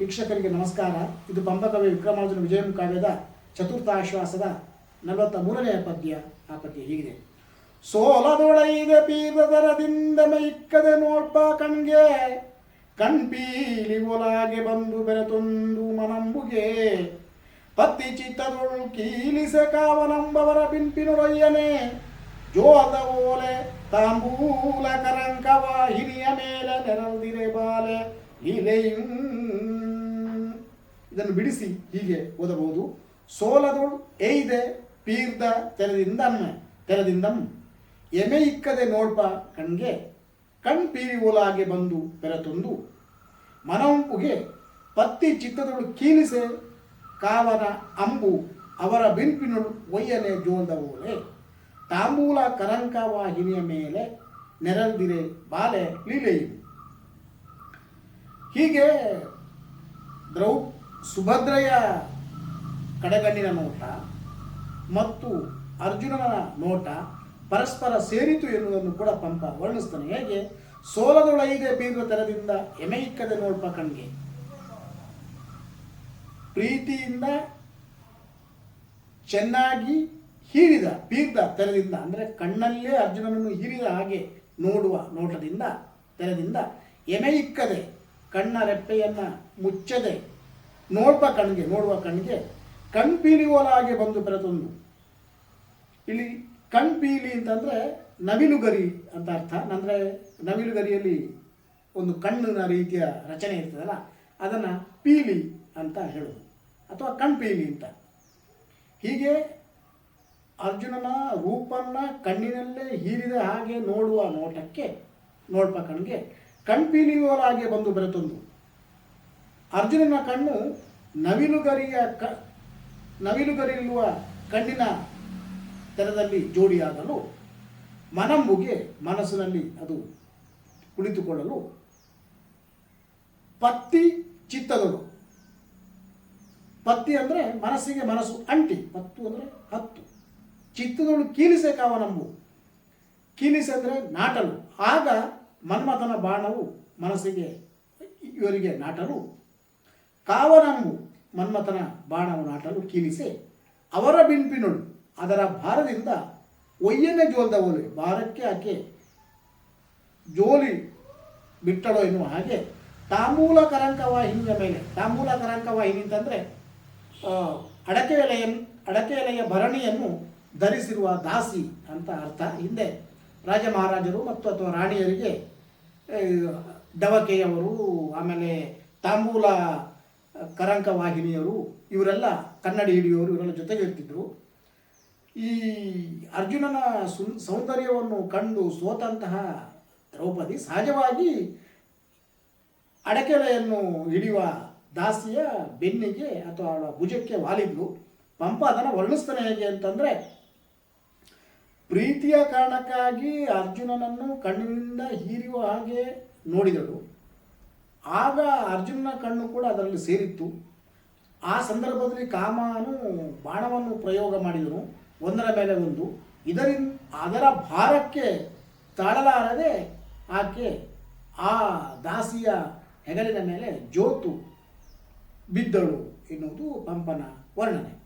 ವೀಕ್ಷಕರಿಗೆ ನಮಸ್ಕಾರ. ಇದು ಪಂಪಕವಿ ವಿಕ್ರಮಾರ್ಜುನ ವಿಜಯಂ ಕಾವ್ಯದ ಚತುರ್ಥಾಶ್ವಾಸದ ನಲವತ್ತ ಮೂರನೆಯ ಪದ್ಯ. ಆ ಪದ್ಯ ಹೀಗಿದೆ. ಸೋಲದೊಳೈದ ಪೀರದರದಿಂದ ಮೈಕ್ಕದೆ ನೋಡ್ಪ ಕಣ್ಗೆ. ಕಣ್ಪೀಲಿ ಒಲಾಗೆ ಬಂದು ಬೆರೆತೊಂದು ಮನಂಬುಗೆ. ಪತ್ತಿ ಚಿತ್ತದೊಳು ಕೀಲಿಸೆ ಕಾವನಂಬವರ ಬಿಂಪಿನೊರೊಯ್ಯನೆ ಜೋದ ಓಲೆ ತಾಂಬೂಲ ಕರಂಕವ ಹಿರಿಯ ಮೇಲೆ ಬಾಲೆ. ಲೀಲೆಯುಂ ಇದನ್ನು ಬಿಡಿಸಿ ಹೀಗೆ ಓದಬಹುದು. ಎ ಏಯ್ದೆ ಪೀರ್ದ ತೆರೆದಿಂದಮ್ಮ ತೆರೆದಿಂದಂ. ಎಮೆ ಇಕ್ಕದೆ ನೋಡ್ಪ ಕಣ್ಗೆ, ಕಣ್ ಪೀರಿ ಓಲಾಗೆ ಬಂದು ಬೆರೆತೊಂದು. ಮನಂಪುಗೆ ಪತ್ತಿ ಚಿತ್ತದೊಳು ಕೀಲಿಸೆ, ಕಾವನ ಅಂಬು ಅವರ ಬಿಂಪಿನೊಳು ಒಯ್ಯನೆ ಓಲೆ. ತಾಂಬೂಲ ಕರಂಕ ವಾಹಿನಿಯ ಮೇಲೆ ನೆರಲ್ದಿರೆ ಬಾಲೆ ಲೀಲೆಯು. ಹೀಗೆ ದ್ರೌ ಸುಭದ್ರೆಯ ಕಡೆಗಣ್ಣಿನ ನೋಟ ಮತ್ತು ಅರ್ಜುನನ ನೋಟ ಪರಸ್ಪರ ಸೇರಿತು ಎನ್ನುವುದನ್ನು ಕೂಡ ಪಂಪ ವರ್ಣಿಸ್ತಾನೆ. ಹೇಗೆ? ಸೋಲದೊಳೈದೆ ಬೀರುವ ತೆರದಿಂದ ಇಕ್ಕದೆ ನೋಡ್ಪ ಕಣ್ಗೆ. ಪ್ರೀತಿಯಿಂದ ಚೆನ್ನಾಗಿ ಹೀರಿದ, ಬೀರ್ದ ತೆರದಿಂದ, ಅಂದರೆ ಕಣ್ಣಲ್ಲೇ ಅರ್ಜುನನನ್ನು ಹೀರಿದ ಹಾಗೆ ನೋಡುವ ನೋಟದಿಂದ, ತೆರೆದಿಂದ ಎಮೆಯಿಕ್ಕದೆ ಕಣ್ಣ ರೆಪ್ಪೆಯನ್ನು ಮುಚ್ಚದೆ ನೋಡ್ಪ ಕಣ್ಗೆ ನೋಡುವ ಕಣ್ಗೆ. ಕಣ್ಪೀಲಿಯೋಲಾಗೆ ಬಂದು ಬೆರೆತೊಂದು. ಇಲ್ಲಿ ಕಣ್ಪೀಲಿ ಅಂತಂದರೆ ನವಿಲುಗರಿ ಅಂತ ಅರ್ಥ. ಅಂದರೆ ನವಿಲುಗರಿಯಲ್ಲಿ ಒಂದು ಕಣ್ಣಿನ ರೀತಿಯ ರಚನೆ ಇರ್ತದಲ್ಲ, ಅದನ್ನು ಪೀಲಿ ಅಂತ ಹೇಳೋದು. ಅಥವಾ ಕಣ್ಪೀಲಿ ಅಂತ. ಹೀಗೆ ಅರ್ಜುನನ ರೂಪನ್ನ ಕಣ್ಣಿನಲ್ಲೇ ಹೀರಿದ ಹಾಗೆ ನೋಡುವ ನೋಟಕ್ಕೆ ನೋಡ್ಪ ಕಣ್ಗೆ ಕಣ್ಪೀಲಿಯೋಲಾಗೆ ಬಂದು ಬೆರೆತೊಂದು. ಅರ್ಜುನನ ಕಣ್ಣು ನವಿಲುಗರಿಯ ಕ ನವಿಲುಗರಿಲ್ಲುವ ಕಣ್ಣಿನ ತೆರದಲ್ಲಿ ಜೋಡಿಯಾಗಲು ಮನಂಬುಗೆ ಮನಸ್ಸಿನಲ್ಲಿ ಅದು ಕುಳಿತುಕೊಳ್ಳಲು ಪತ್ತಿ ಚಿತ್ತದಳು ಪತ್ತಿ ಅಂದರೆ ಮನಸ್ಸಿಗೆ ಮನಸ್ಸು ಅಂಟಿ, ಪತ್ತು ಅಂದರೆ ಹತ್ತು. ಚಿತ್ತದಳು ಕೀಲಿಸೆ ಕಾವನಂಬು ಕೀಲಿಸೆ ಅಂದರೆ ನಾಟಲು. ಆಗ ಮನ್ಮಥನ ಬಾಣವು ಮನಸ್ಸಿಗೆ, ಇವರಿಗೆ ನಾಟಲು. ಕಾವನಂಬು ಮನ್ಮಥನ ಬಾಣವನ್ನು ಆಟಲು ಕೀಳಿಸಿ ಅವರ ಬಿಂಪಿನೊಳು ಅದರ ಭಾರದಿಂದ ಒಯ್ಯನೆ ಜೋಲ್ದ ಭಾರಕ್ಕೆ ಆಕೆ ಜೋಲಿ ಬಿಟ್ಟಳೋ ಎನ್ನುವ ಹಾಗೆ ತಾಂಬೂಲ ಕರಂಕ ವಾಹಿನಿಯ ಮೇಲೆ ತಾಂಬೂಲ ಕರಂಕ ವಾಹಿನಿ ಅಂತಂದರೆ ಅಡಕೆ ಎಲೆಯನ್ನು ಅಡಕೆ ಎಲೆಯ ಭರಣಿಯನ್ನು ಧರಿಸಿರುವ ದಾಸಿ ಅಂತ ಅರ್ಥ. ಹಿಂದೆ ರಾಜ ಮಹಾರಾಜರು ಮತ್ತು ಅಥವಾ ರಾಣಿಯರಿಗೆ ಡವಕೆಯವರು ಆಮೇಲೆ ತಾಂಬೂಲ ಕರಂಕ ವಾಹಿನಿಯವರು ಇವರೆಲ್ಲ ಕನ್ನಡ ಹಿಡಿಯೋರು, ಇವರೆಲ್ಲ ಜೊತೆಗೆ ಇರ್ತಿದ್ರು. ಈ ಅರ್ಜುನನ ಸುನ್ ಸೌಂದರ್ಯವನ್ನು ಕಂಡು ಸೋತಂತಹ ದ್ರೌಪದಿ ಸಹಜವಾಗಿ ಅಡಕೆಲೆಯನ್ನು ಹಿಡಿಯುವ ದಾಸಿಯ ಬೆನ್ನಿಗೆ ಅಥವಾ ಅವಳ ಭುಜಕ್ಕೆ ವಾಲಿದ್ಲು. ಪಂಪ ಅದನ್ನು ವರ್ಣಿಸ್ತಾನೆ ಹೇಗೆ ಅಂತಂದರೆ, ಪ್ರೀತಿಯ ಕಾರಣಕ್ಕಾಗಿ ಅರ್ಜುನನನ್ನು ಕಣ್ಣಿನಿಂದ ಹೀರಿಯುವ ಹಾಗೆ ನೋಡಿದಳು. ಆಗ ಅರ್ಜುನನ ಕಣ್ಣು ಕೂಡ ಅದರಲ್ಲಿ ಸೇರಿತ್ತು. ಆ ಸಂದರ್ಭದಲ್ಲಿ ಕಾಮನು ಬಾಣವನ್ನು ಪ್ರಯೋಗ ಮಾಡಿದನು, ಒಂದರ ಮೇಲೆ ಒಂದು. ಇದರಿಂದ ಅದರ ಭಾರಕ್ಕೆ ತಾಳಲಾರದೆ ಆಕೆ ಆ ದಾಸಿಯ ಹೆಗಲಿನ ಮೇಲೆ ಜೋತು ಬಿದ್ದಳು ಎನ್ನುವುದು ಪಂಪನ ವರ್ಣನೆ.